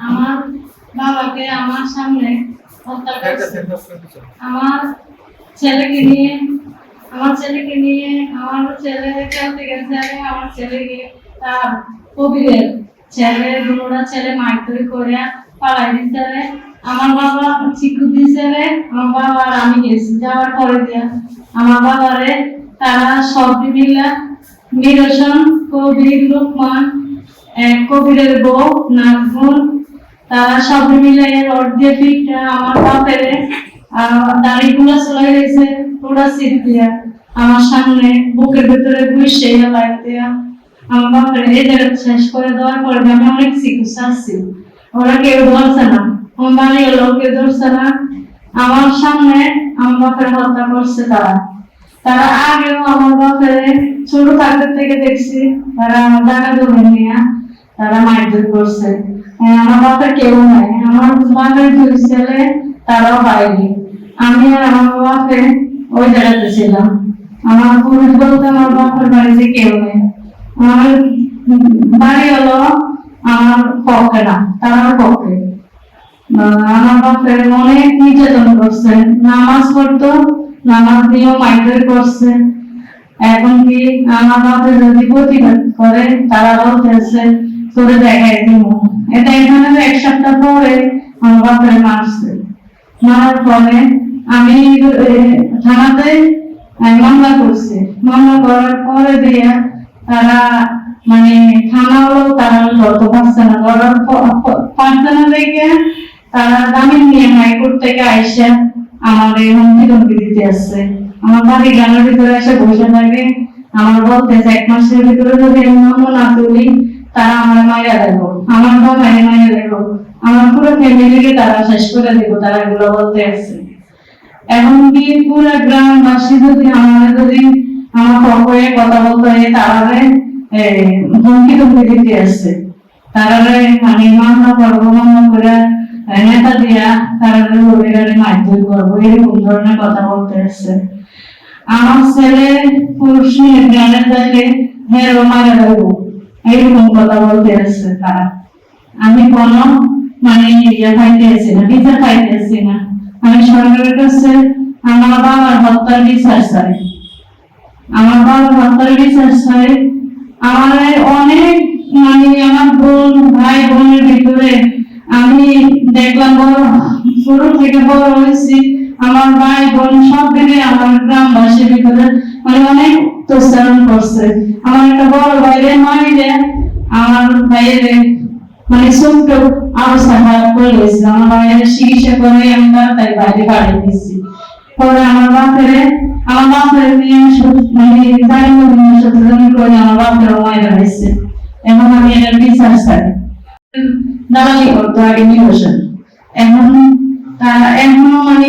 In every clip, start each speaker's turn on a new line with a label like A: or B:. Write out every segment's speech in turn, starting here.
A: আমার বাবাকে আমার সামনে হত্যা করছে আমার ছেলেকে নিয়ে আমার ছেলেকে নিয়ে আমার ছেলে খেলতে গেছে আমার ছেলেকে তার কবিরের ছেলে দুটা ছেলে মারধরি করে পালাই রে। আমার বাবা চিকু দিছে আমার বাবা আর আমি গেছি যাওয়ার পরে দিয়া আমার বাবারে তারা সব মিলা নিরসন কবির লোকমান কবিরের বউ নাজমুল সব মিলে রড দিয়ে পিঠটা আমার বাপের দাড়িগুলো চলে গেছে, পুরা সিট দিয়া আমার সামনে বুকের ভিতরে লাইট দিয়া আমার বাপের জায়গা শেষ করে দেওয়ার পরে আমি অনেক চিকিৎসা আসছি ওরা কেউ ধরছে না আমার বাড়ির লোক কেউ ধরছে না। আমার সামনে আমার বাপের হত্যা করছে তারা। তারা আগেও আমার বাপের ছোট থাকতে থেকে দেখছি, তারা আমার টাকা ধরে নিয়ে তারা মারধর করছে। আমার বাপের কেউ নাই। আমার বাপের দুই ছেলে, তারাও বাইরে। আমি আর আমার বাপে ওই জায়গাতে ছিলাম। আমার পুরুষ বলতে আমার বাপের বাড়িতে কেউ নেই। আমার বাড়ি হলো আমার পক্ষে না তার পক্ষে। আমার বাপের অনেক নির্যাতন করছে। নামাজ পড়তো, নামাজ দিয়েও মাইগ্রেট করছে এখন কি আমার বাপের যদি প্রতিবাদ করে তারা বলতেছে তোরে দেখাই দিব। এটা এখানে এক সপ্তাহ পরে আমার বাপের মারছে মারার পরে আমি থানাতে মামলা করছি। মামলা করার পরে দিয়ে তারা মানে থানাও তারা ধরতে পারছে না। ধরার পারছে না দেখে তারা জামিন নিয়ে হাইকোর্ট থেকে আইসা আমার এই হুমকি ধমকি দিতে আসছে। আমার বাড়ি গানের ভিতরে এসে বসে থাকে। আমার বলতেছে এক মাসের ভিতরে যদি আমি মামলা না তুলি তারা আমার মায়েরা দেবো আমার বাবা মায়েরা দেবো আমার পুরো ফ্যামিলিকে তারা শেষ করে দেবো, তারা এগুলো বলতে আসছে। এখন কি পুরো গ্রামবাসী যদি আমাদের যদি আমার পক্ষে কথা বলতে হয় তারারে হুমকি ধমকি দিতে আসছে। মামলা মামলা করে নেতা দিয়া তারারে রোগীরারে মারধর করব, এরকম ধরনের কথা বলতে আসছে। আমার ছেলে পুরুষ নিয়ে গ্রামে থাকে হ্যাঁ মারা এরকম কথা বলতে আসছে তারা। আমি কোনো মানে ইয়ে খাইতেছি না, বিচার খাইতেছি না। আমি সরকারের কাছে আমার বাবার হত্যার বিচার চাই। আমার বাবার হত্যার বিচার চাই। আমার অনেক মানে আমার বোন, ভাই বোনের ভিতরে আমি দেখলাম বড়, ছোট থেকে বড় হয়েছি। আমার ভাই বোন সব দিকে আমার গ্রামবাসীর ভিতরে মানে অনেক অত্যাচারণ করছে। আমার একটা বড় ভাইরে মারিলে আমার ভাইয়ের মানে ছোট্ট অবস্থা খারাপ করে গেছিল আমার ভাইয়ের চিকিৎসা করে আমি তাড়াতাড়ি বাইরে পাঠিয়ে দিয়েছি। পরে আমার বাপের আমার বাপের নিয়ে মানে নিয়ে সচেতন করে আমার বাপের মায়েরা হয়েছে। এখন আমি এটার বিচার চাই। দালালি করতো আগে নিবেশন এখন তারা এখনও মানে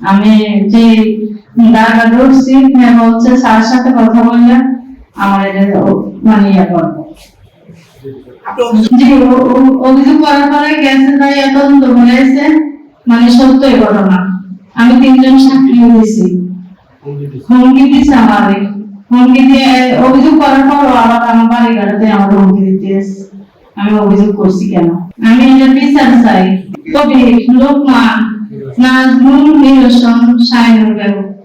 A: আমি যে দাঁড়া ধরছি হ্যাঁ বলছে স্যারের সাথে কথা বললে আমার মানে ইয়ে অভিযোগ করার পরে তদন্ত হয়েছে মানে সত্যই ঘটনা। আমি তিনজন সাক্ষী হুমকি হুমকি দিয়ে অভিযোগ করার পর আবার আমার বাড়ি গাড়িতে আমার হুমকি দিতে আমি অভিযোগ করছি কেন? আমি এটা বিচার চাই। কবি লোকমান নাজমুল নিরসন সাইনুল বেগম